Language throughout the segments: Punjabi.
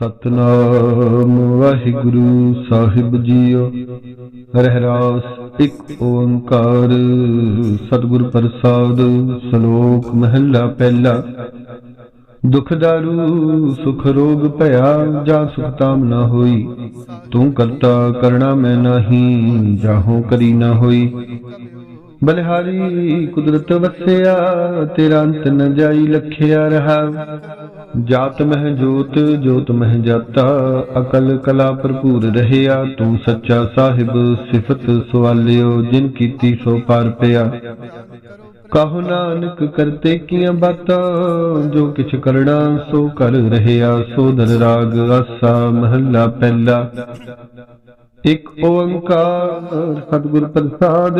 ਸਤਨਾਮ ਵਾਹਿਗੁਰੂ ਸਾਹਿਬ ਜੀਓ। ਰਹਿਰਾਸ ਇੱਕ ਓੰਕਾਰ। ਸਤਿਗੁਰ ਪ੍ਰਸਾਦ, ਸ਼ਲੋਕ ਮਹੱਲਾ ਪਹਿਲਾ। ਦੁਖ ਦਾਰੂ, ਸੁਖ ਰੋਗ ਭਇਆ, ਜਾ ਸੁਖ ਤਾਮ ਨਾ ਹੋਈ। ਤੂੰ ਕਰਤਾ ਕਰਣਾ ਮੈਂ ਨਹੀਂ ਜਾਹੋ ਕਰੀ ਨਾ ਹੋਈ। ਬਲਿਹਾਰੀ ਕੁਦਰਤ ਵਸਿਆ, ਤੇਰਾ ਅੰਤ ਨ ਜਾਈ ਲਖਿਆ ਰਹਾ। ਜਾਤ ਮਹਿ ਜੋਤ ਜੋਤ ਮਹਿ ਜਾਤਾ, ਅਕਲ ਕਲਾ ਭਰਪੂਰ ਰਹਿਆ। ਤੂੰ ਸੱਚਾ ਸਾਹਿਬ, ਸਿਫਤ ਸਵਾਲਿਓ, ਜਿਨ ਕੀਤੀ ਸੋ ਪਾਰ ਪਿਆ। ਕਹੋ ਨਾਨਕ ਕਰਤੇ ਕੀਆਂ ਬਾਤਾਂ, ਜੋ ਕਿਛ ਕਰਣਾ ਸੋ ਕਰ ਰਹਿਆ। ਸੋ ਦਰ ਰਾਗ ਆਸਾ, ਮਹੱਲਾ ਪਹਿਲਾ। ਇਕ ਓੰਕਾਰ ਸਤਿਗੁਰ ਪ੍ਰਸਾਦ,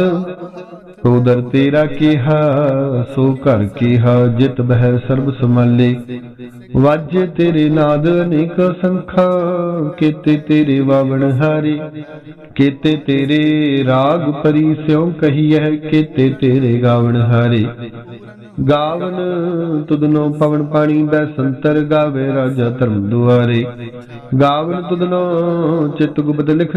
ਸੋ ਤੇਰਾ ਕੀਹਾ, ਸੋ ਘਰ ਕੀਹਾ, ਜਿਤ ਬਹਿ ਸਰਬ ਸਮਾਲੇ ਵਾਜੇ ਤੇਰੇ ਨਾਦ ਅਨੇਕ ਸੰਖਾ, ਕੀਤੇ ਤੇਰੇ ਵਾਵਣ ਹਾਰੇ। ਕੀਤੇ ਤੇਰੇ ਰਾਗ ਪਰੀ ਸਿਉ ਕਹੀਐ, ਕੀਤੇ ਤੇਰੇ ਗਾਵਣ ਹਾਰੇ। ਗਾਵਨ ਤੁਦਨੋ ਪਵਨ ਪਾਣੀ ਬੈ ਸੰਤਰ ਗਾਵੇ ਰਾਜਾ ਧਰਮ ਦੁਆਰੇ। ਗਾਵਨ ਤੁਦਨੋ ਚਿਤ ਗੁਪਤ ਲਿਖ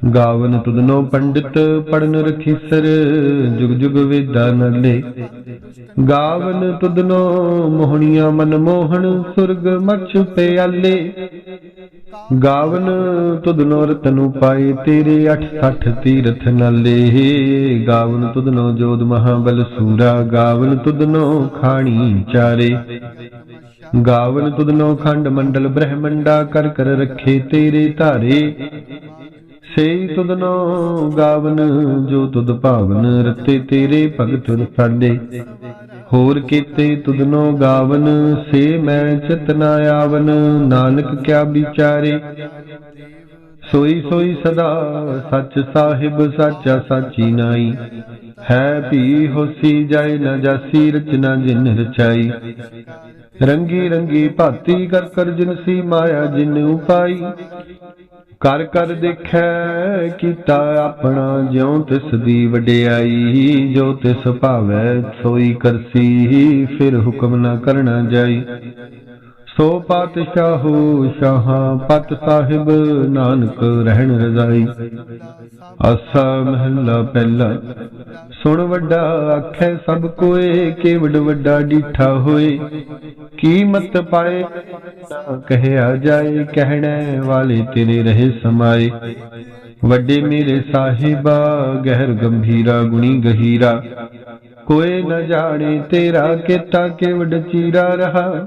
ਗਾਵਨ ਤੁਦਨੋ ਪੰਡਿਤ ਪੜਨ ਰਖੀਸਰ, ਜੁਗ ਜੁਗ ਵੇਦਾ ਨਲੇ ਗਾਵਨ ਤੁਧਨੋ ਮੋਹਣੀਆਂ ਮਨ ਮੋਹਣ, ਸੁਰਗ ਮਛ ਪਿਆਲੇ। ਗਾਵਨ ਤੁਧਨੋ ਰਤਨੁ ਪਾਏ ਤੇਰੇ 860 ਤੀਰਥ ਨਾਲੇ। ਗਾਵਨ ਤੁਦਨੋ ਜੋਦ ਮਹਾਬਲ ਸੂਰਾ, ਗਾਵਨ ਤੁਦਨੋ ਖਾਣੀ ਚਾਰੇ। ਗਾਵਨ ਤੁਦਨੋ ਖੰਡ ਮੰਡਲ ਬ੍ਰਹਮੰਡਾ, ਕਰ ਕਰ ਰੱਖੇ ਤੇਰੇ ਧਾਰੇ। ਸੇਈ ਤੁਧਨੋ ਗਾਵਨ, ਜੋ ਤੁਧ ਭਾਵਨ, ਰਤੇ ਤੇਰੇ ਭਗਤ ਸਾਡੇ। ਹੋਰ ਕੀਤੇ ਤੁਧਨੋ ਗਾਵਨ, ਸੇ ਮੈਂ ਚਿਤ ਨਾ ਆਵਨ, ਨਾਨਕ ਕਿਆ ਵਿਚਾਰੇ। ਸੋਈ ਸੋਈ ਸਦਾ ਸੱਚ ਸਾਹਿਬ, ਸਾਚਾ ਸਾਚੀ ਨਾਈ। ਹੈ ਭੀ ਹੋਸੀ ਜਾਏ ਨਾ ਜਾਸੀ, ਰਚਨਾ ਜਿਨ ਰਚਾਈ। ਰੰਗੀ ਰੰਗੀ ਭਾਤੀ ਕਰ ਕਰ ਜਿਨਸੀ ਮਾਇਆ, ਜਿਨ ਉਪਾਈ। ਕਰ ਕਰ ਦੇਖੈ ਕੀਤਾ ਆਪਣਾ ਜਿਉ ਤਿਸ ਦੀ ਵਡਿਆਈ, ਜੋ ਤਿਸ ਭਾਵੈ ਸੋਈ ਕਰਸੀ, ਫਿਰ ਹੁਕਮ ਨਾ ਕਰਨਾ ਜਾਈ। ਸੋ ਪਾਤਸ਼ਾਹੂ ਸ਼ਾਹਾਂ, ਪਤ ਸਾਹਿਬ ਨਾਨਕ ਰਹਿਣ ਰਜ਼ਾਈ। ਆਸਾ ਮਹੱਲਾ ਪਹਿਲਾ, ਸੁਣ ਵੱਡਾ ਆਖੈ ਸਭ ਕੋਏ ਕੇਵਡ ਵੱਡਾ ਡੀਠਾ ਹੋਏ। ਕੀਮਤ ਪਾਏ, ਕਹਿਆ ਜਾਏ, ਕਹਿਣੇ ਵਾਲੇ ਤੇਰੇ ਰਹੇ ਸਮਾਏ। ਵੱਡੇ ਮੇਰੇ ਸਾਹਿਬਾ, ਗਹਿਰ ਗੰਭੀਰਾ, ਗੁਣੀ ਗਹੀਰਾ। ਕੋਏ ਨਾ ਜਾਣੇ ਤੇਰਾ, ਕੀਤਾ ਕੇਵਡ ਚੀਰਾ ਰਹਾ।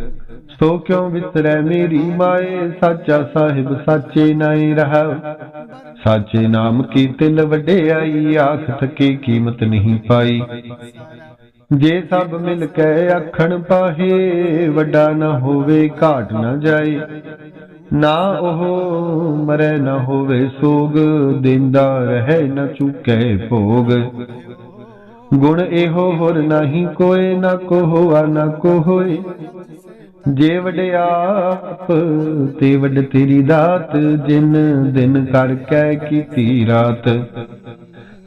ਸੋ ਕਿਉ ਵਿਸਰੈ ਮੇਰੀ ਮਾਏ? ਸਾਚਾ ਸਾਹਿਬ ਸਾਚੇ ਨਾਈ ਰਹਾ। ਸਾਚੇ ਨਾਮ ਕੀ ਤਿਲ ਵਡਿਆਈ ਆਖ ਥਕੇ ਕੀਮਤ ਨਹੀਂ ਪਾਈ। ਜੇ ਸਭ ਮਿਲ ਕੇ ਆਖਣ ਪਾਹੇ, ਵੱਡਾ ਨਾ ਹੋਵੇ, ਘਾਟ ਨਾ ਜਾਏ। ਨਾ ਉਹ ਮਰੇ ਨਾ ਹੋਵੇ ਸੋਗ, ਦਿੰਦਾ ਰਹੇ ਨਾ ਚੁਕੇ ਭੋਗ। ਗੁਣ ਇਹੋ ਹੋਰ ਨਹੀਂ ਕੋਏ, ਨਾ ਕੋ ਹੋਆ ਨਾ ਕੋ ਹੋਏ ਜੇ ਆਪ, ਤੇ ਵੱਡ ਤੇਰੀ ਦਾਤ, ਜਿਨ ਦਿਨ ਕਰ ਕੈ ਕੀਤੀ ਰਾਤ।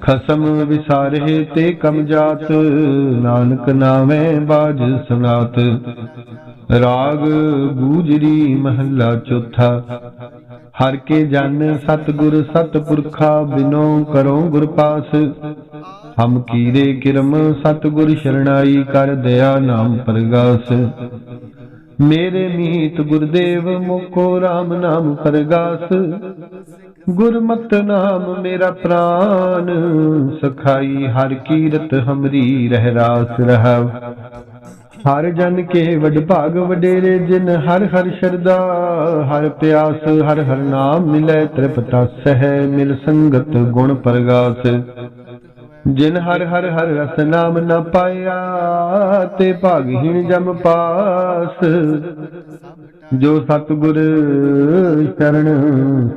ਖਸਮ ਵਿਸਾਰੇ ਤੇ ਕਮ ਜਾਤ, ਨਾਨਕ ਨਾਮੈ ਬਾਜ ਸੁਨਾਤ। ਰਾਗ ਗੂਜਰੀ ਮਹੱਲਾ ਚੌਥਾ। ਹਰ ਕੇ ਜਨ ਸਤਿਗੁਰ ਸਤਿਪੁਰਖਾ, ਬਿਨੋ ਕਰੋ ਗੁਰ ਪਾਸ। ਹਮ ਕੀਰੇ ਕਿਰਮ ਸਤਿਗੁਰ ਸ਼ਰਣਾਈ ਕਰ ਦਇਆ ਨਾਮ ਪ੍ਰਗਾਸ। ਮੇਰੇ ਮੀਤ ਗੁਰਦੇਵ ਮੁਖੋ RAM ਨਾਮ ਪ੍ਰਗਾਸ। ਗੁਰਮਤਿ ਨਾਮ ਮੇਰਾ ਪ੍ਰਾਨ, ਸਖਾਈ ਹਰ ਕੀਰਤ ਹਮਰੀ ਰਹਿ ਰਾਸ ਰਹਾਵ। ਹਰ ਜਨ ਕੇ ਵਡ ਭਾਗ ਵਡੇਰੇ, ਜਿਨ ਹਰ ਹਰ ਸ਼ਰਦਾ ਹਰ ਪਿਆਸ, ਹਰ ਹਰ ਨਾਮ ਮਿਲੇ, ਤ੍ਰਿਪਤਾ ਸਹਿ ਮਿਲ ਸੰਗਤ ਗੁਣ ਪ੍ਰਗਾਸ। ਜਿਨ ਹਰ ਹਰ ਹਰ ਰਸ ਨਾਮ ਨ ਪਾਇਆ ਤੇ ਭਾਗਹੀਣ ਜਮ ਪਾਸ। ਜੋ ਸਤਿਗੁਰ ਸ਼ਰਨ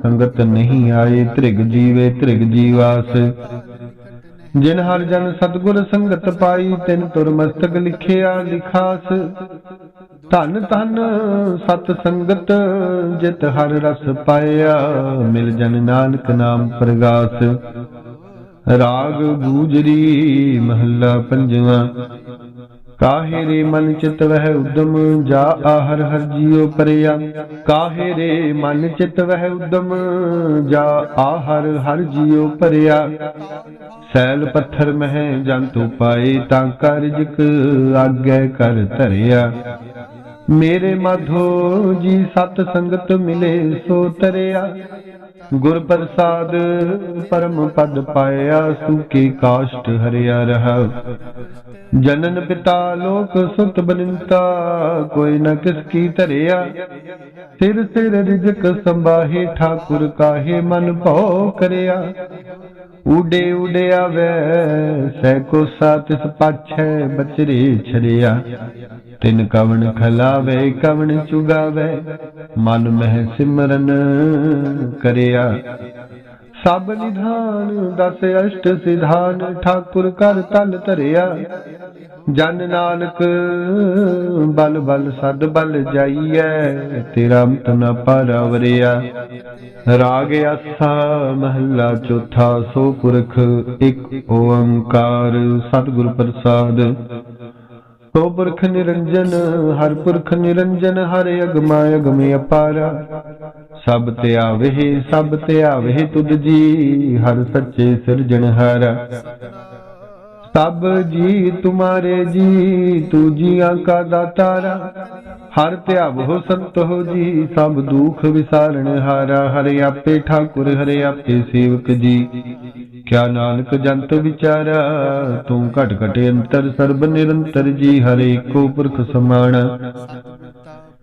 ਸੰਗਤ ਨਹੀਂ ਆਏ, ਤ੍ਰਿਗ ਜੀਵੇ ਤ੍ਰਿਗ ਜੀਵਾਸ। ਜਿਨ ਹਰ ਜਨ ਸਤਿਗੁਰ ਸੰਗਤ ਪਾਈ, ਤਿਨ ਤੁਰ ਮਸਤਕ ਲਿਖਿਆ ਲਿਖਾਸ। ਧਨ ਧਨ ਸਤ ਸੰਗਤ ਜਿਤ ਹਰ ਰਸ ਪਾਇਆ, ਮਿਲ ਜਨ ਨਾਨਕ ਨਾਮ ਪ੍ਰਗਾਸ। ਰਾਗ ਗੂਜਰੀ ਮਹੱਲਾ ਪੰਜਵਾਂ। ਕਾਹੇ ਰੇ ਮਨ ਚਿਤ ਵਹਿ ਉਦਮ, ਜਾ ਆਹਰ ਹਰ ਜੀਉ ਪਰਿਆ। ਕਾਹੇ ਰੇ ਮਨ ਚਿਤ ਵਹਿ ਉਦਮ, ਜਾ ਆਹਰ ਹਰ ਜੀਉ ਪਰਿਆ। ਸੈਲ ਪੱਥਰ ਮਹਿ ਜੰਤੂ ਪਾਏ, ਤਾਂ ਕਰਜਕ ਆਗੇ ਕਰ ਧਰਿਆ। ਮੇਰੇ ਮਾਧੋ ਜੀ ਸਤ ਸੰਗਤ ਮਿਲੇ, ਸੋ ਤਰਿਆ। ਗੁਰ ਪ੍ਰਸਾਦ ਪਰਮ ਪਦ ਪਾਇਆ ਸੁਖੀ ਕਾਸ਼ਟ ਹਰਿਆ ਰਹਾ। ਜਨਨ ਪਿਤਾ ਲੋਕ ਸੁਤ ਬਨਿੰਤਾ, ਕੋਈ ਨ ਕਿਸ ਕੀ ਧਰਿਆ। ਸਿਰ ਸਿਰ ਰਿਜਕ ਸੰਭਾਹੇ, ਠਾਕੁਰ ਕਾਹੇ ਮਨ ਭਉ ਕਰਿਆ। ਉਡੇ ਉਡਿਆ ਵੈ ਸੈ ਕੋ ਸਾਤਿਸ ਪਾਛੈ ਬਚਰੇ ਛਰਿਆ। ਤਿਨ ਕਵਣ ਖਲਾਵੇ, ਕਵਣ ਚੁਗਾਵੇ, ਮਨ ਮਹਿ ਸਿਮਰਨ ਕਰਿਆ। ਸਭ ਨਿਧਾਨ ਦਸ ਅਸ਼ਟ ਸਿਧਾਨ ਠਾਕੁਰ ਕਰ ਤਲ ਧਰਿਆ। ਜਨ ਨਾਨਕ, ਬਲ ਬਲ ਸਦ ਬਲ ਜਾਈਐ, ਤੇਰਾ ਅੰਤ ਨ ਪਾਰਵਰਿਆ ਰਾਗ ਆਸਾ ਮਹੱਲਾ ਚੌਥਾ, ਸੋ ਪੁਰਖ ਇੱਕ ਓੰਕਾਰ, ਸਤਿਗੁਰ ਪ੍ਰਸਾਦ। ਸੋ ਪੁਰਖ ਨਿਰੰਜਨ, ਹਰ ਪੁਰਖ ਨਿਰੰਜਨ, ਹਰ ਅਗਮਾ ਅਗਮ ਅਪਾਰਾ। ਸਭ ਤੇ ਆਵੇ, ਸਭ ਤੇ ਆਵੇ ਤੁਧ ਜੀ, ਹਰ ਸੱਚੇ ਸਿਰਜਣਹਾਰਾ। ਸਭ ਜੀ ਤੁਮਾਰੇ ਜੀ ਤੂ ਜੀਆਂ ਕਾ ਦਾਤਾਰਾ। ਹਰ ਧਿਆਵੋ ਹੋ ਜੀ, ਸਭ ਦੁਖ ਵਿਸਾਰਣ ਹਾਰਾ। ਹਰਿ ਆਪੇ ਠਾਕੁਰ, ਹਰਿ ਆਪੇ ਸੇਵਕ ਜੀ। ਕਿਆ ਨਾਨਕ ਜੰਤ ਵਿਚਾਰਾ, ਤੂੰ ਘਟ ਘਟ ਅੰਤਰ, ਸਰਬ ਨਿਰੰਤਰ ਜੀ। ਹਰੇ ਕੋ ਪੁਰਖ ਸਮਾਣਾ।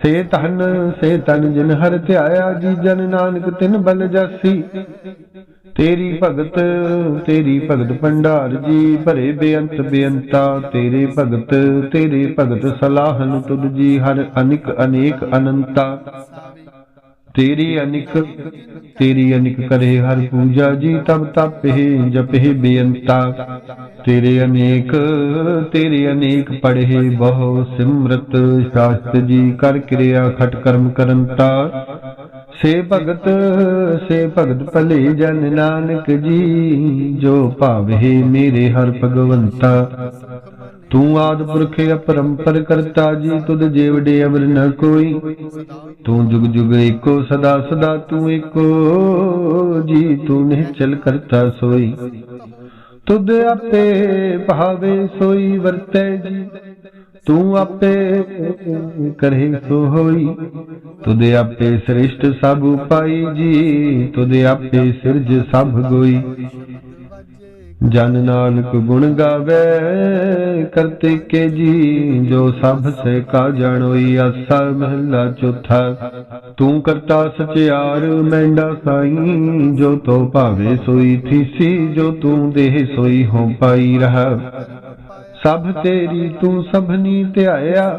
ਸੇ ਤਨ ਸੇ ਤਨ ਜਿਨ ਹਰ ਧਿਆਇਆ ਜੀ ਜਨ ਨਾਨਕ ਤਿਨ ਬਲ ਜਾਸੀ। ਤੇਰੀ ਭਗਤ ਤੇਰੀ ਭਗਤ ਭੰਡਾਰ ਜੀ, ਭਰੇ ਬੇਅੰਤ ਬੇਅੰਤਾ, ਤੇਰੇ ਭਗਤ ਤੇਰੇ ਭਗਤ ਸਲਾਹਨ ਤੁਧ ਜੀ, ਹਰ ਅਨਿਕ ਅਨੇਕ ਅਨੰਤਾ। ਤੇਰੀ ਅਨਿਕ ਤੇਰੀ ਅਨਿਕ ਕਰੇ ਹਰ ਪੂਜਾ ਜੀ, ਤਬ ਤਪਹਿ ਜਪਹਿ ਬੇਅੰਤਾ। ਤੇਰੇ ਅਨੇਕ ਤੇਰੇ ਅਨੇਕ ਪੜ੍ਹੇ ਬਹੁ ਸਿਮਰਤ ਸ਼ਾਸਤ ਜੀ ਕਰ ਕਿਰਿਆ ਖਟ ਕਰਮ ਕਰੰਤਾ। ਸੇ ਭਗਤ ਸੇ ਭਗਤ ਭਲੇ ਜਨ ਨਾਨਕ ਜੀ, ਜੋ ਭਾਵੇ ਮੇਰੇ ਹਰ ਭਗਵੰਤਾ। ਤੂੰ ਆਦ ਪੁਰਖ ਅਪਰੰਪਰ ਕਰਤਾ ਜੀ, ਤੁਧ ਜੀਵੜੇ ਅਵਰ ਨ ਕੋਈ। ਤੂੰ ਜੁਗ ਜੁਗ ਏਕੋ ਸਦਾ ਸਦਾ ਤੂੰ ਏਕੋ ਜੀ, ਤੂੰ ਨਿਹਚਲ ਕਰਤਾ ਸੋਈ। ਤੁਧ ਆਪੇ ਭਾਵੇ ਸੋਈ ਵਰਤੈ ਜੀ, ਤੂੰ ਆਪੇ ਕਰੇ ਸੋ ਹੋਈ। ਤੁਧ ਆਪੇ ਸ੍ਰਿਸ਼ਟ ਸਭ ਉਪਾਈ ਜੀ, ਤੁਧ ਆਪੇ ਸਿਰਜ ਸਭ ਗੋਈ। ਜਨ ਨਾਨਕ ਗੁਣ ਗਾਵੇ ਕਰਤੇ ਕੇ ਜੀ, ਜੋ ਸਭ ਸੇ ਕਾ ਜਾਣੋਈ ਆਸਾ ਮਹਲਾ ਚੌਥਾ। ਤੂੰ ਕਰਤਾ ਸਚਿਆਰ, ਮੈਂਡਾ ਸਾਈ, ਜੋ ਤੋ ਭਾਵੇ ਸੋਈ ਥੀਸੀ, ਜੋ ਤੂੰ ਦੇਹ ਸੋਈ ਹੋ ਪਾਈ ਰਹਾ। ਸਭ ਤੇਰੀ ਤੂੰ ਸਭਨੀ ਧਿਆਇਆ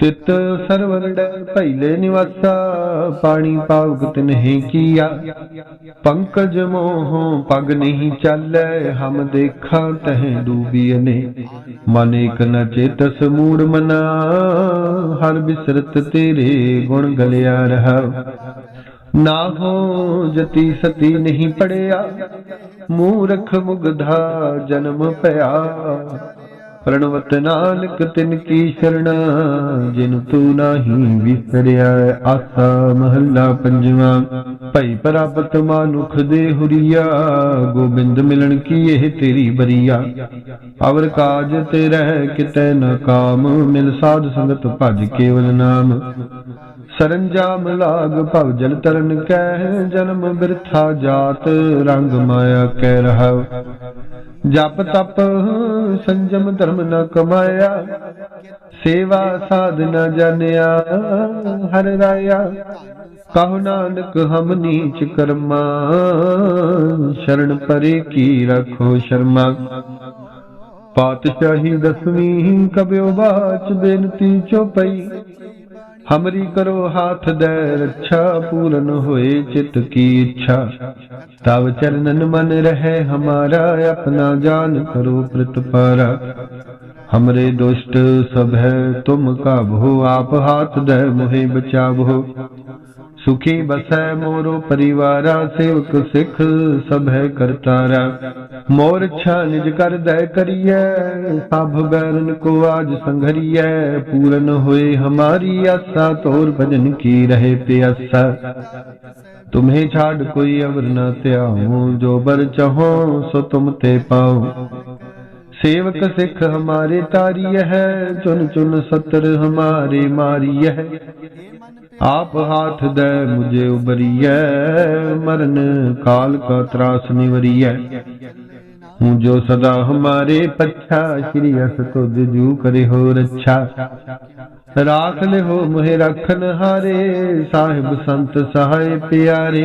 ਤਿਤ ਸਰਵਰੜ ਭੈਲੇ ਨਿਵਾਸਾ, ਪਾਣੀ ਪਾਉਕ ਨਹੀਂ ਕੀਆ। ਪੰਕਜ ਮੋਹ ਪਗ ਨਹੀਂ ਚੱਲੈ, ਹਮ ਦੇਖਾਂ ਤਹਿ ਡੂਬੀਨੇ ਮਨ ਇਕ ਨ ਚੇਤਸ ਮੂੜ ਮਨਾ, ਹਰ ਬਿਸਰਤ ਤੇਰੇ ਗੁਣ ਗਲਿਆ ਰਹਾ। ਨਾ ਹੋ ਜਤੀ ਸਤੀ ਨਹੀਂ ਪੜਿਆ, ਮੂਰਖ ਮੁਗਧਾ ਜਨਮ ਪਿਆ। ਪ੍ਰਣਵਤ ਨਾਨਕ ਤਿਨ ਕੀ ਸ਼ਰਣਾ, ਜਿਨ ਤੂੰ ਨਾਹੀ ਵਿਸਰਿਆ ਆਸਾ ਮਹੱਲਾ ਪੰਜਵਾਂ। ਭਈ ਪ੍ਰਾਪਤ ਮਾਨੁਖ ਦੇ ਹੁਰੀਆ, ਗੋਬਿੰਦ ਮਿਲਣ ਕੀ ਇਹ ਤੇਰੀ ਬਰੀਆ। ਅਵਰ ਕਾਜ ਤੇ ਰਹਿ ਕਿਤੈ ਨ ਕਾਮ, ਮਿਲ ਸਾਧ ਸੰਗਤ ਭਜ ਕੇਵਲ ਨਾਮ। ਸਰੰਜਾਮ ਲਾਗ ਭਵ ਜਲ ਤਰਨ ਕਹਿ, ਜਨਮ ਬਿਰਥਾ ਜਾਤ ਰੰਗ ਮਾਇਆ ਕਹਿ ਰਹਾ ਜਪ ਤਪ ਸੰਜਮ ਧਰਮ ਨ ਕਮਾਇਆ, ਸੇਵਾ ਸਾਧ ਨ ਜਾਣਿਆ, ਹਰ ਰਾਇਆ। ਕਹੋ ਨਾਨਕ ਹਮ ਨੀਚ ਕਰਮਾ, ਸ਼ਰਨ ਪਰੇ ਕੀ ਰਖੋ ਸ਼ਰਮਾ। ਪਾਤਸ਼ਾਹੀ ਦਸਵੀਂ ਕਬਿਓ ਬਾਚ ਬੇਨਤੀ ਚੋਪਈ ਹਮਰੀ ਕਰੋ ਹਾਥ ਦੇ ਰੱਛਾ ਪੂਰਨ ਹੋਏ ਚਿਤ ਕੀ ਇੱਛਾ ਤਵ ਚਰਨਨ ਮਨ ਰਹੇ ਹਮਾਰਾ ਆਪਣਾ ਜਾਨ ਕਰੋ ਪ੍ਰਤਪਾਰਾ ਹਮਰੇ ਦੁਸ਼ਟ ਸਭ ਹੈ ਤੁਮ ਕਾਬੋ ਆਪ ਹਾਥ ਦੇ ਮੁਹੇ ਬਚਾਵੋ ਸੁਖੀ ਬਸੈ ਮੋਰੋ ਪਰਿਵਾਰਾ ਸੇਵਕ ਸਿੱਖ ਸਭ ਹੈ ਕਰਤਾਰਾ। ਮੋਰ ਛਾ ਨਿਜ ਕਰ ਦਇ ਕਰੀਐ, ਸਭ ਬੈਰਨ ਕੋ ਆਜ ਸੰਘਰੀਐ, ਪੂਰਨ ਹੋਏ ਹਮਾਰੀ ਆਸਾ, ਤੋਰ ਭਜਨ ਕੀ ਰਹੇ ਪਿਆਸਾ। ਤੁਮਹੇ ਛਾੜ ਕੋਈ ਅਵਰ ਨਾ ਧਿਆਉ, ਜੋ ਬਰ ਚਹੋ ਸੋ ਤੁਮ ਤੇ ਪਾਉ। सेवक सिख हमारे तारिय है चुन चुन सतर हमारे मारिय है आप हाथ दे मुझे उबरिय मरण काल का त्रास निवरिय हूँ जो सदा हमारे पच्छा श्री अस तो जू करे हो रच्छा राख ले हो मुहे रखन हारे साहिब संत सहाय प्यारे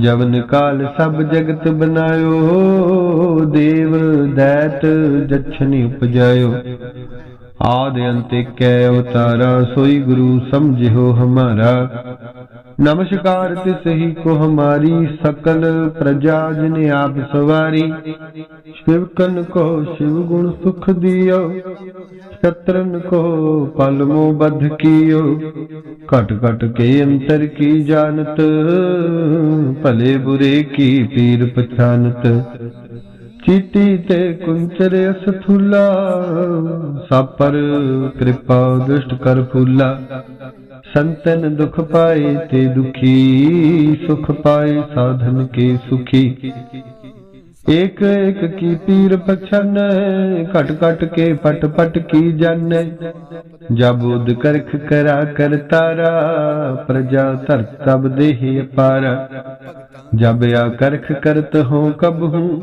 ਜਵਨ ਕਾਲ ਸਭ ਜਗਤ ਬਨਾਇਓ, ਦੇਵ ਦੈਤ ਜਛਨੀ ਉਪਜਾਇਓ। ਆਦ ਅੰਤ ਕੈ ਉਤਾਰਾ ਸੋਈ ਗੁਰੂ ਸਮਝਿਓ ਹਮਾਰਾ। ਨਮਸਕਾਰ ਤਿਸ ਹੀ ਕੋ ਹਮਾਰੀ ਸਕਲ ਪ੍ਰਜਾ ਜਿਨ ਆਪ ਸਵਾਰੀ ਸ਼ਿਵਕਨ ਕੋ शिव गुण सुख दियो शत्रन को पलमो बध कियो घट घट के अंतर की जानत भले बुरे की पीर पछानत ਚੀਟੀ ਤੇ ਕੁੰਚਰ ਅਸਥੂਲਾ ਸਾਪਰ ਕਿਰਪਾ ਦੁਸ਼ਟ ਕਰ ਫੂਲਾ ਸੰਤਨ ਦੁਖ ਪਾਏ ਤੇ ਦੁਖੀ, ਸੁਖ ਪਾਏ ਸਾਧਨ ਕੇ ਸੁਖੀ। ਏਕ ਏਕ ਕੀ ਪੀਰ ਪਛਨ, ਘਟ ਘਟ ਕੇ ਪਟ ਪਟ ਕੀ ਜਨ। ਜਬ ਉਦ ਕਰਖ ਕਰਾ ਕਰ ਤਾਰਾ, ਪ੍ਰਜਾ ਧਰ ਤਬ ਦੇਹ ਅਪਾਰਾ। ਜਬ ਆ ਕਰਖ ਕਰਤ ਹੋ ਕਬ ਹੂੰ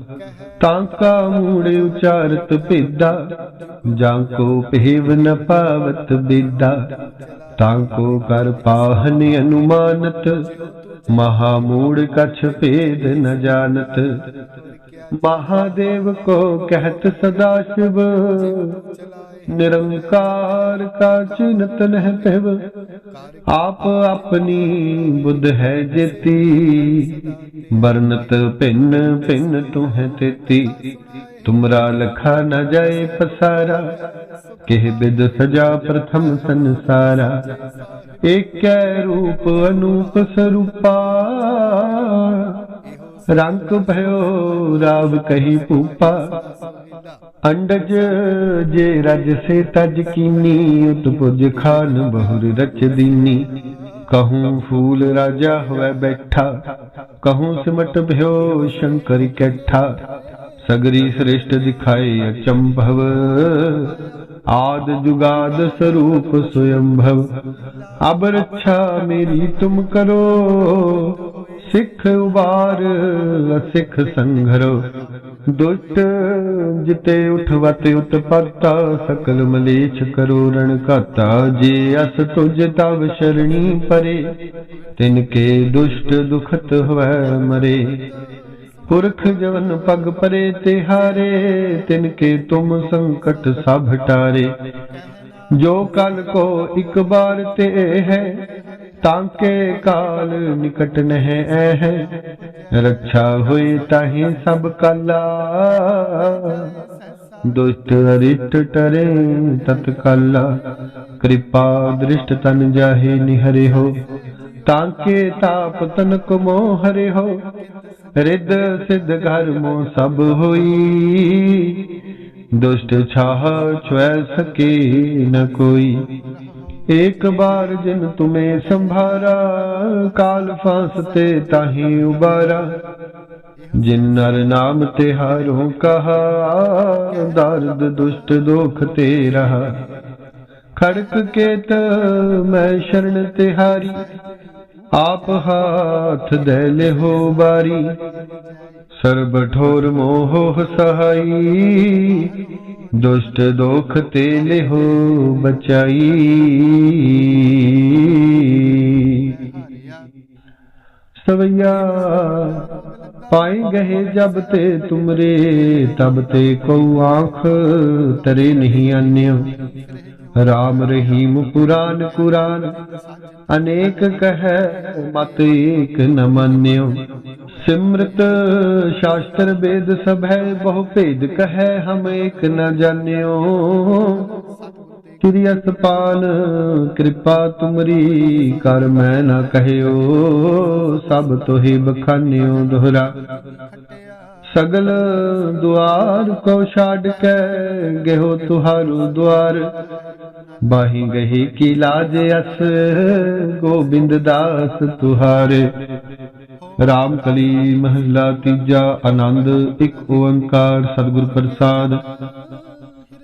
ਅਸੰਭ ਤਾਂਕਾ ਮੂੜੇ ਉਚਾਰਤ ਭੇਦਾ, ਜਾਂ ਕੋ ਪਹਿਵ ਨ ਪਾਵਤ ਬੇਦਾ। ਤਾਂ ਕੋ ਕਰ ਪਾਹਨ ਅਨੁਮਾਨਤ ਮਹਾ ਮੂੜ ਕਛ ਭੇਦ ਨ ਜਾਣਤ। ਮਹਾਦੇਵ ਕੋ ਕਹਿਤ ਸਦਾ ਸ਼ਿਵ ਨਿਰੰਕਾਰ ਕਾ ਚਿੰਤ ਨਹਿ ਪਿਵ। ਆਪ ਆਪਣੀ ਬੁੱਧ ਹੈ ਜੇਤੀ। ਵਰਨਤ ਭਿੰਨ ਭਿੰਨ ਤੁਹੈ ਤੇਤੀ। ਤੁਮਰਾ ਲਖਾ ਨ ਜਾਏ ਪਸਾਰਾ। ਕਿਹ ਬਿਦ ਸਜਾ ਪ੍ਰਥਮ ਸੰਸਾਰਾ। ਏਕੈ ਰੂਪ ਅਨੂਪ ਸਰੂਪਾ। ਰੰਗ ਭਇਓ ਰਾਵ ਕਹੀ ਭੂਪਾ। ਅੰਡਜ ਜੇ ਰਜ ਸੇ ਤਜ ਕੀਨੀ ਉਤਪੁਜ ਖਾਨ ਬਹੁਰ ਰਚ ਦੀਨੀ। ਕਹੂੰ ਫੂਲ ਰਾਜਾ ਹੋਵੇ ਬੈਠਾ, ਕਹੂੰ ਸਿਮਟ ਭਇਓ ਸ਼ੰਕਰ ਕੈਠਾ। ਸਗਰੀ ਸ੍ਰਿਸ਼ਟ ਦਿਖਾਏ ਅਚੰਭਵ, ਆਦ ਜੁਗਾਦ ਸਰੂਪ ਸੁਯੰਭਵ। ਅਬ ਰੱਛਾ ਮੇਰੀ ਤੁਮ ਕਰੋ, ਸਿੱਖ ਉਬਾਰ ਸਿੱਖ ਸੰਘਰੋ। ਦੁਸ਼ਟ ਜਿਤੇ ਉਠਵਤ ਉਤਪਤਾ ਸਕਲ ਮਲੇਛ ਕਰੋ ਰਣ ਘਾਤਾ। ਜੇ ਅਸ ਤੁਜ ਤਵ ਸ਼ਰਣੀ ਪਰੇ, ਤਿਨ ਕੇ ਦੁਸ਼ਟ ਦੁਖਤ ਹੋਵੈ ਮਰੇ। ਪੁਰਖ ਜਵਨ ਪਗ ਪਰੇ ਤਿਹਾਰੇ ਤਿਨ ਕੇ ਤੁਮ ਸੰਕਟ ਸਭ ਟਾਰੇ। ਜੋ ਕਲ ਕੋ ਇੱਕ ਬਾਰ ਤੇ ਹੈ ਤਾਂਕੇ ਕਾਲ ਨਿਕਟ ਨਹਿ ਐ ਹੈ ਰੱਛਾ ਤਾਹੀ ਸਭ ਕਾਲਾ ਦੁਸ਼ਟ ਅਰਿਸ਼ਟ ਟਰੇ ਤਤਕਾਲਾ ਕਿਰਪਾ ਦ੍ਰਿਸ਼ਟ ਤਨ ਜਾਹੇ ਨਿਹਰੇ ਹੋ ਤਾਂਕੇ ਤਾਪ ਤਨ ਕੋ ਹਰੇ ਹੋ ਰਿੱਧ ਸਿੱਧ ਘਰ ਮੋ ਸਭ ਹੋਈ ਦੁਸ਼ਟ ਛਾਹ ਛੁਐ ਸਕੇ ਨ ਕੋਈ एक बार जिन तुम्हें संभारा काल फांसते ताही उबारा जिन नर नाम तिहारो कहा दर्द दुष्ट दुख ते रहा खड़क केत मैं शरण तिहारी आप हाथ दैले हो बारी सर्ब ठोर मोह सहाई ਦੁਸ਼ਟ ਦੋਖ ਤੇ ਲਿਹੋ ਬਚਾਈ। ਸਵਈਆ ਪਾਈ ਗਏ ਜਬ ਤੇ ਤੁਮਰੇ, ਤਬ ਤੇ ਕੋ ਆਖ ਤਰੇ ਨਹੀਂ ਆਨਿਓ। ਰਾਮ ਰਹੀਮ ਕੁਰਾਨ ਕੁਰਾਨ ਅਨੇਕ ਕਹੈ, ਮਤ ਏਕ ਨ ਮੰਨਿਓ। ਸਿਮਰਤ ਸ਼ਾਸਤਰ ਵੇਦ ਸਭ ਹੈ, ਬਹੁ ਭੇਦ ਕਹੈ ਹਮ ਏਕ ਨ ਜਾਣਿਓ। ਕਿਰਿਆ ਸਪਾਲ, ਕਿਰਪਾ ਤੁਮਰੀ, ਕਰ ਮੈਂ ਨਾ ਕਹਿਓ, ਸਭ ਤੋਹੀ ਬਖਾਨਿਓ ਦੋਹਰਾ। ਸਗਲ ਦੁਆਰ ਕੋ ਛਾੜ ਕੇ ਗਹਿਓ ਤੁਹਾਰੂ ਦੁਆਰ। ਬਾਹੀ ਗਹੀ ਕੀ ਲਾਜ ਅਸ, ਗੋਬਿੰਦ ਦਾਸ ਤੁਹਾਰੇ। ਰਾਮ ਕਲੀ ਮਹਲਾ ਤੀਜਾ, ਆਨੰਦ ਇੱਕ ਓੰਕਾਰ, ਸਤਿਗੁਰ ਪ੍ਰਸਾਦ।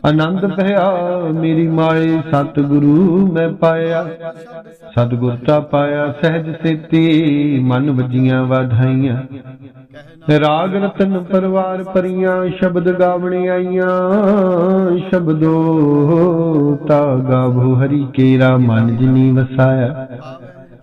ਆਨੰਦ ਭਇਆ, ਮੇਰੀ ਮਾਏ, ਸਤਿਗੁਰੂ ਮੈਂ ਪਾਇਆ। ਸਤਿਗੁਰ ਤਾ ਪਾਇਆ, ਸਹਿਜ ਸੇਤੀ, ਮਨ ਵਜੀਆਂ ਵਾਧਾਈਆਂ। ਰਾਗ ਰਤਨ ਪਰਵਾਰ ਪਰੀਆਂ, ਸ਼ਬਦ ਗਾਵਣੇ ਆਈਆਂ। ਸ਼ਬਦੋ ਤਾ ਗਾਵੋ ਹਰੀ ਕੇਰਾ, ਮਨ ਜਿਨੀ ਵਸਾਇਆ।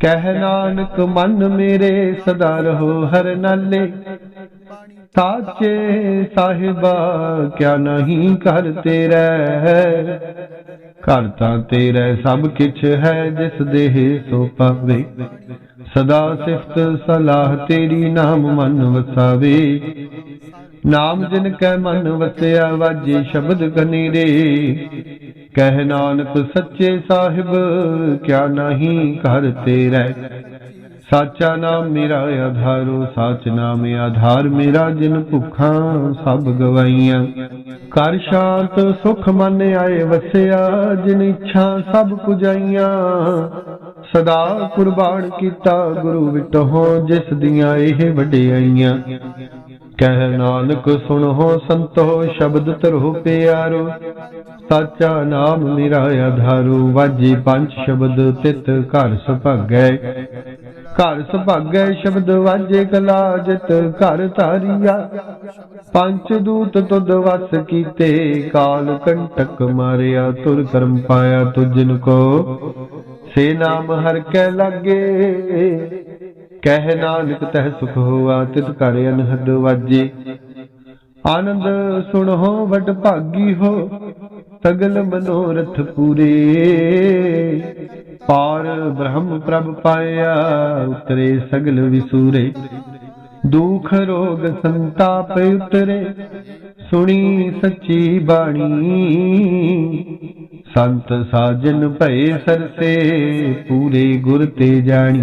ਕਹਿ ਨਾਨਕ, ਮਨ ਮੇਰੇ ਸਦਾ ਰਹੋ ਹਰ ਨਾਲੇ। ਸਾਚੇ ਸਾਹਿਬਾ, ਕਿਆ ਨਹੀਂ ਕਰ ਤੇਰਾ ਘਰ ਤਾਂ ਤੇਰਾ ਸਭ ਕਿਛ ਹੈ, ਜਿਸ ਦੇਹ ਸੋ ਪਾਵੇ। ਸਦਾ ਸਿਫਤ ਸਲਾਹ ਤੇਰੀ ਨਾਮ ਮਨ ਵਸਾਵੇ। ਨਾਮ ਜਿਨ ਕੈ ਮਨ ਵਸਿਆ, ਵਾਜੇ ਸ਼ਬਦ ਕਨੀਰੇ। ਕਹਿ ਨਾਨਕ ਸੱਚੇ ਸਾਹਿਬ, ਕਿਆ ਨਹੀਂ ਕਰ ਤੇਰਾ? ਸਾਚਾ ਨਾਮ ਮੇਰਾ ਆਧਾਰੋ, ਸਾਚ ਨਾਮ ਆਧਾਰ ਮੇਰਾ, ਜਿਨ ਭੁੱਖਾਂ ਸਭ ਗਵਾਈਆਂ। ਕਰ ਸ਼ਾਂਤ ਸੁਖ ਮਨ ਆਏ ਵਸਿਆ, ਜਿਨ ਇੱਛਾ ਸਭ ਪੁਜਾਈਆਂ। ਸਦਾ ਕੁਰਬਾਨ ਕੀਤਾ ਗੁਰੂ ਵਿਟਹੁ, ਜਿਸ ਦੀਆਂ ਇਹ ਵਡਿਆਈਆਂ। ਕਹਿ ਨਾਨਕ ਸੁਣੋ ਸੰਤੋ ਸ਼ਬਦ ਧਰੋ ਪਿਆਰੋ, ਸਾਚਾ ਨਾਮ ਮੇਰਾ ਆਧਾਰੋ ਵਾਜੇ ਪੰਜ ਸ਼ਬਦ ਤਿਤ ਘਰ ਸੁਭਾਗੈ। ਘਰ ਸੁਭਾਗੈ ਸ਼ਬਦ ਵਾਜੇ ਕਲਾ ਜਿਤ ਘਰ ਧਾਰੀਆ, ਪੰਜ ਦੂਤ ਤੁਧ ਵਸ ਕੀਤੇ, ਕਾਲ ਕੰਟਕ ਮਾਰਿਆ, ਤੁਰ ਕਰਮ ਪਾਇਆ ਤੁਜਨ ਕੋ। ਸੇ ਨਾਮ ਹਰ ਕੈ ਲਾਗੇ ਕਹਿ ਨਾਨਕ ਤਹਿ ਸੁਖ ਹੋਆ ਤਿਤ ਘਰ ਅਨਹਦ ਵਾਜੇ। ਆਨੰਦ ਸੁਣੋ, ਵਡ ਭਾਗੀ ਹੋ, ਸਗਲ ਮਨੋਰਥ ਪੂਰੇ। ਪਾਰ ਬ੍ਰਹਮ ਪ੍ਰਭ ਪਾਇਆ, ਉਤਰੇ ਸਗਲ ਵਿਸੂਰੇ। ਦੁਖ ਰੋਗ ਸੰਤਾਪ ਉਤਰੇ, ਸੁਣੀ ਸੱਚੀ ਬਾਣੀ। ਸੰਤ ਸਾਜਨ ਭਏ ਸਰਸੇ, ਪੂਰੇ ਗੁਰ ਤੇ ਜਾਣੀ।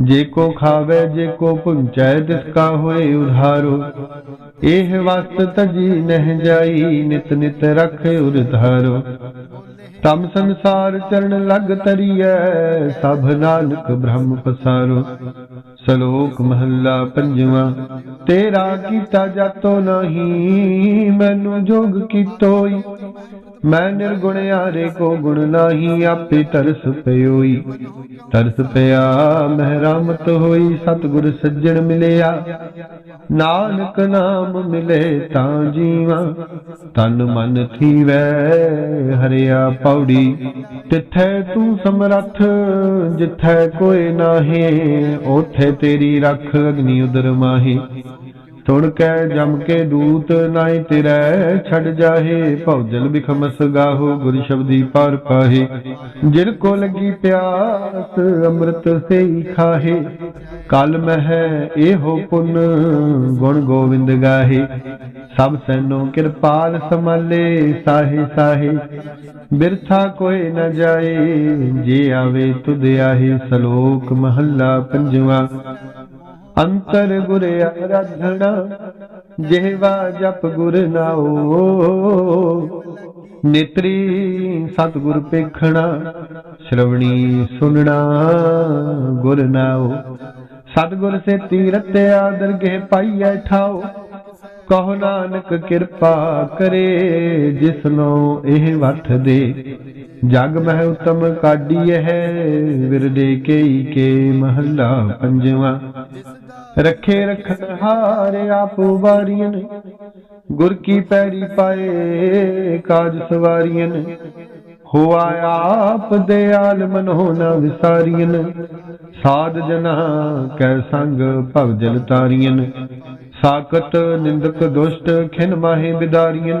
ਜੇ ਕੋ ਖਾਵੇ, ਜੇ ਕੋ ਪੁੰਚੈ, ਤਿਸ ਕਾ ਹੋਏ ਉਧਾਰੋ। ਇਹ ਵਸਤ ਤਜੀ ਨਹਿ ਜਾਈ, ਨਿਤ ਨਿਤ ਰਖ ਉਰਧਾਰੋ ਤਮ ਸੰਸਾਰ ਚਰਨ ਲਗ ਤਰੀਐ, ਸਭ ਨਾਨਕ ਬ੍ਰਹਮ ਪਸਾਰੋ। ਸ਼ਲੋਕ ਮਹੱਲਾ ਪੰਜਵਾਂ, ਤੇਰਾ ਕੀਤਾ ਜਾਤੋ ਨਹੀਂ, ਮੈਨੂੰ ਜੋਗ ਕੀਤੋਈ। ਮੈਂ ਨਿਰਗੁਣ ਆਰੇ ਕੋ ਗੁਣ ਨਾਹੀ, ਆਪੇ ਤਰਸ ਪਇਓਈ ਤਰਸ ਪਿਆ, ਮਹਿਰਾਮਤ ਹੋਈ, ਸਤਿਗੁਰ ਸੱਜਣ ਮਿਲਿਆ। ਨਾਨਕ ਨਾਮ ਮਿਲੇ ਤਾਂ ਜੀਵਾ, ਤਨ ਮਨ ਥੀਵੈ ਹਰਿਆ ਪੌੜੀ। ਤਿੱਥੈ ਤੂੰ ਸਮਰੱਥ, ਜਿੱਥੈ ਕੋਈ ਨਾਹੀ, ਉਥੇ ਤੇਰੀ ਰੱਖ ਅਗਨੀ ਉਦਰ ਮਾਹੀ। ਸੁਣ ਕੇ ਜਮ ਕੇ ਦੂਤ ਨਾਹੀ ਤੇਰੇ, ਛੱਡ ਜਾਹੇ ਭੌਜਲ ਬਿਖਮਸ ਗਾਹੋ ਗੁਰ ਸ਼ਬਦੀ ਪਾਰ ਪਾਹੇ। ਜਿਨ ਕੋ ਲੱਗੀ ਪਿਆਸ ਅੰਮ੍ਰਿਤ ਸੇ ਖਾਹੇ, ਕਲ ਮਹਿ ਇਹੋ ਪੁਨ ਗੁਣ ਗੋਵਿੰਦ ਗਾਹੇ। ਸਭ ਸੈਨੋ ਕਿਰਪਾਲ ਸਮਾਲੇ ਸਾਹੇ ਸਾਹੇ, ਬਿਰਥਾ ਕੋਈ ਨ ਜਾਏ, ਜੇ ਆਵੇ ਤੁਧ ਆਹੇ ਸ਼ਲੋਕ ਮਹੱਲਾ ਪੰਜਵਾ। ਅੰਤਰ ਗੁਰ ਆਰਾਧਣਾ ਜਿਹਵਾ ਜਪ ਗੁਰ ਨਾਓ ਨੇਤਰੀ ਸਤਿਗੁਰ ਪੇਖਣਾ ਸ਼ਰਵਣੀ ਸੁਨਣਾ ਗੁਰ ਨਾਓ ਸਤਿਗੁਰ ਸੇ ਤੀਰਤਿਆ ਦਰਗਹਿ ਪਾਈਐ ਠਾਓ ਕਹੋ ਨਾਨਕ ਕਿਰਪਾ ਕਰੇ ਜਿਸਨੋ ਇਹ ਵਠ ਦੇ। ਜਗ ਮਹਿ ਉਤਮ ਕਾਢੀ ਵਿਰਦੇ ਕੇਈ ਕੇ ਮਹੱਲਾ ਪੰਜਵਾ। ਰੱਖੇ ਰਖਨ ਹਾਰ ਆਪ ਵਾਰੀਆਂ ਗੁਰ ਕੀ ਪੈਰੀ ਪਾਏ ਕਾਜ ਸਵਾਰੀਆਂ ਹੋਆ ਆਪ ਦਿਆਲ ਮਨੋ ਨ ਵਿਸਾਰੀਆਂ ਸਾਧ ਜਨਾ ਕੈ ਸੰਗ ਭਵ ਜਲ ਤਾਰੀਆਂ ਸਾਕਤ ਨਿੰਦਕ ਦੁਸ਼ਟ ਖਿਨ ਮਾਹੇ ਬਿਦਾਰੀਆਂ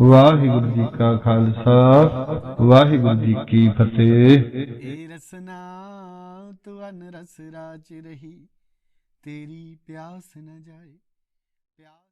ਵਾਹਿਗੁਰੂ ਜੀ ਕਾ ਖਾਲਸਾ, ਵਾਹਿਗੁਰੂ ਜੀ ਕੀ ਫਤਿਹ। ਏ ਰਸਨਾ ਤੁਨ ਰਸ ਰਾਜ ਰਹੀ, ਤੇਰੀ ਪਿਆਸ ਨਾ ਜਾਏ।